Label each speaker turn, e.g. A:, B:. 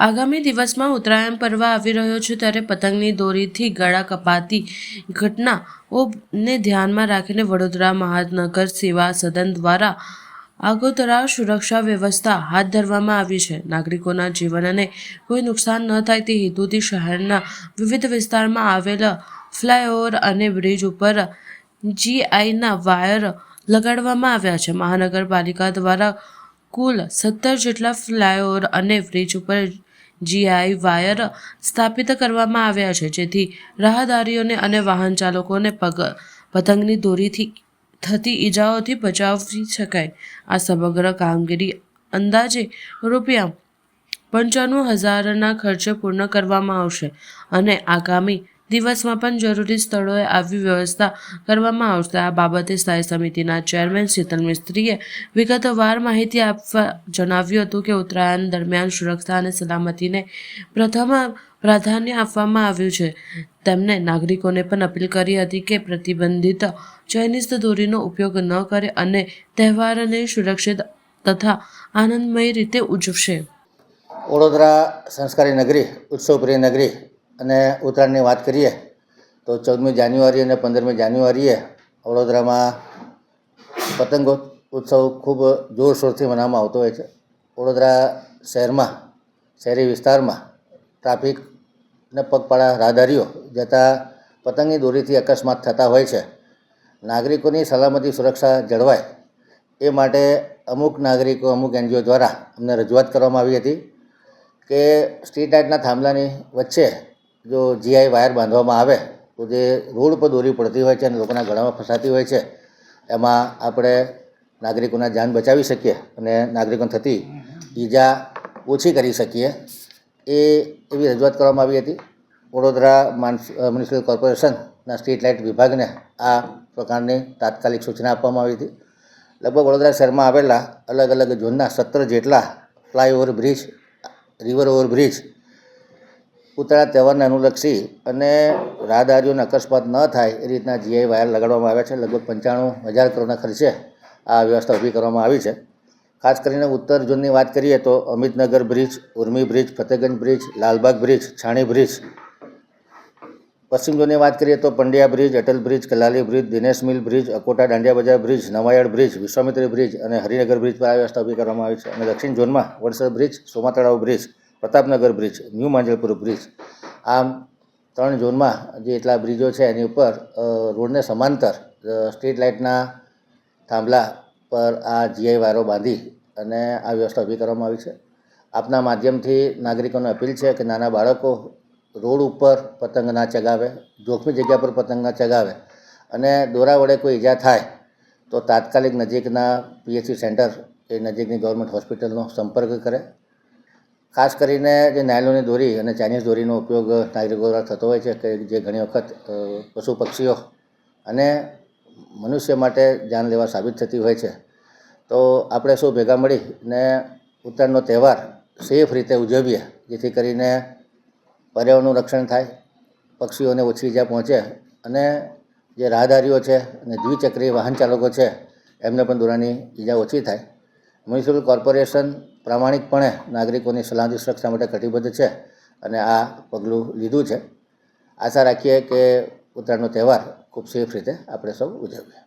A: આગામી દિવસમાં ઉત્તરાયણ પર્વ આવી રહ્યો છે ત્યારે પતંગની દોરીથી ગળા કપાતી ઘટનાઓને ધ્યાનમાં રાખીને વડોદરા મહાનગર સેવા સદન દ્વારા આગોતરા સુરક્ષા વ્યવસ્થા હાથ ધરવામાં આવી છે. નાગરિકોના જીવનને કોઈ નુકસાન ન થાય તે હેતુથી શહેરના વિવિધ વિસ્તારમાં આવેલા ફ્લાયઓવર અને બ્રિજ ઉપર જીઆઈના વાયર લગાડવામાં આવ્યા છે. મહાનગરપાલિકા દ્વારા કુલ સત્તર જેટલા ફ્લાયઓવર અને બ્રિજ ઉપર જીઆઈ વાયર સ્થાપિત કરવામાં આવ્યા છે, જેથી રાહદારીઓને અને વાહન ચાલકોને પગ, પતંગની દોરીથી થતી ઈજાઓથી બચાવી શકાય. આ સમગ્ર કામગીરી અંદાજે રૂપિયા પંચાણું હજારના ખર્ચે પૂર્ણ કરવામાં આવશે અને આગામી દિવસમાં પણ જરૂરી સ્થળોએ આવી વ્યવસ્થા કરવામાં આવશે. આ બાબતે સ્થાયી સમિતિના ચેરમેન શીતલ મિસ્ત્રીએ વિગતવાર માહિતી આપવા જણાવ્યું હતું કે ઉત્તરાયણ દરમિયાન સુરક્ષા અને સલામતીને પ્રથમ પ્રાધાન્ય આપવામાં આવ્યું છે. તેમણે નાગરિકોને પણ અપીલ કરી હતી કે પ્રતિબંધિત ચાઇનીઝ દોરીનો ઉપયોગ ન કરે અને તહેવારને સુરક્ષિત તથા આનંદમય રીતે ઉજવશે.
B: વડોદરા સંસ્કારી નગરી, ઉત્સવપ્રિય નગરી અને ઉત્તરાયણની વાત કરીએ, તો ચૌદમી જાન્યુઆરી અને પંદરમી જાન્યુઆરીએ વડોદરામાં પતંગો ઉત્સવ ખૂબ જોરશોરથી મનાવવામાં આવતો હોય છે. વડોદરા શહેરમાં, શહેરી વિસ્તારમાં ટ્રાફિક ને પગપાળા રાહદારીઓ જતાં પતંગની દોરીથી અકસ્માત થતા હોય છે. નાગરિકોની સલામતી સુરક્ષા જળવાય એ માટે અમુક નાગરિકો, અમુક એનજીઓ દ્વારા અમને રજૂઆત કરવામાં આવી હતી કે સ્ટ્રીટ લાઇટના થાંભલાની વચ્ચે જો જીઆઈ વાયર બાંધવામાં આવે, તો જે રોડ પર દોરી પડતી હોય છે અને લોકોના ગળામાં ફસાતી હોય છે, એમાં આપણે નાગરિકોના જાન બચાવી શકીએ અને નાગરિકોને થતી ઈજા ઓછી કરી શકીએ. એ એવી રજૂઆત કરવામાં આવી હતી. વડોદરા મ્યુનિસિપલ કોર્પોરેશનના સ્ટ્રીટ લાઇટ વિભાગને આ પ્રકારની તાત્કાલિક સૂચના આપવામાં આવી હતી. લગભગ વડોદરા શહેરમાં આવેલા અલગ અલગ ઝોનના સત્તર જેટલા flyover bridge, river over bridge Uttarayan તહેવારને અનુલક્ષી અને રાહદારીઓને અકસ્માત ન થાય એ રીતના જીઆઈ વાયર લગાડવામાં આવ્યા છે. લગભગ પંચાણું હજાર કરોડના ખર્ચે આ વ્યવસ્થા ઊભી કરવામાં આવી છે. ખાસ કરીને ઉત્તર ઝોનની વાત કરીએ તો Amitnagar bridge, Urmi bridge, Fatehganj bridge, Lalbaug bridge, Chhani bridge. પશ્ચિમ ઝોનની વાત કરીએ તો Pandya bridge, Atal bridge, Kalali bridge, Dinesh mill bridge, Akota Dandiya Bazaar bridge, Navayard bridge, Vishwamitri bridge અને હરિનગર બ્રિજ પર આ વ્યવસ્થા ઊભી કરવામાં આવી છે. અને દક્ષિણ ઝોનમાં Vadsar bridge Soma bridge Pratapnagar bridge, new Manjalpur bridge. આમ ત્રણ ઝોનમાં જે એટલા બ્રિજો છે એની ઉપર રોડને સમાંતર સ્ટ્રીટ લાઇટના થાંભલા પર આ જીઆઈ વાયરો બાંધી અને આ વ્યવસ્થા ઊભી કરવામાં આવી છે. આપના માધ્યમથી નાગરિકોને અપીલ છે કે નાના બાળકો રોડ ઉપર પતંગ ના ચગાવે, જોખમી જગ્યા પર પતંગ ના ચગાવે અને દોરા વડે કોઈ ઈજા થાય તો તાત્કાલિક નજીકના પીએચસી સેન્ટર કે નજીકની ગવર્મેન્ટ હોસ્પિટલનો સંપર્ક કરે. ખાસ કરીને જે નાયલોની દોરી અને ચાઇનીઝ દોરીનો ઉપયોગ નાગરિકો દ્વારા થતો હોય છે કે જે ઘણી વખત પશુ પક્ષીઓ અને મનુષ્ય માટે જાનલેવા સાબિત થતી હોય છે. તો આપણે સૌ ભેગા મળીને ઉત્તરાયણનો તહેવાર સેફ રીતે ઉજવીએ, જેથી કરીને પર્યાવરણનું રક્ષણ થાય, પક્ષીઓને ઓછી ઈજા પહોંચે અને જે રાહદારીઓ છે અને દ્વિચક્રીય વાહન ચાલકો છે, એમને પણ દોરાની ઈજા ઓછી થાય. મ્યુનિસિપલ કોર્પોરેશન પ્રામાણિકપણે નાગરિકોની સલામતી સુરક્ષા માટે કટિબદ્ધ છે અને આ પગલું લીધું છે. આશા રાખીએ કે ઉત્તરાયણનો તહેવાર ખૂબ સેફ રીતે આપણે સૌ ઉજવીએ.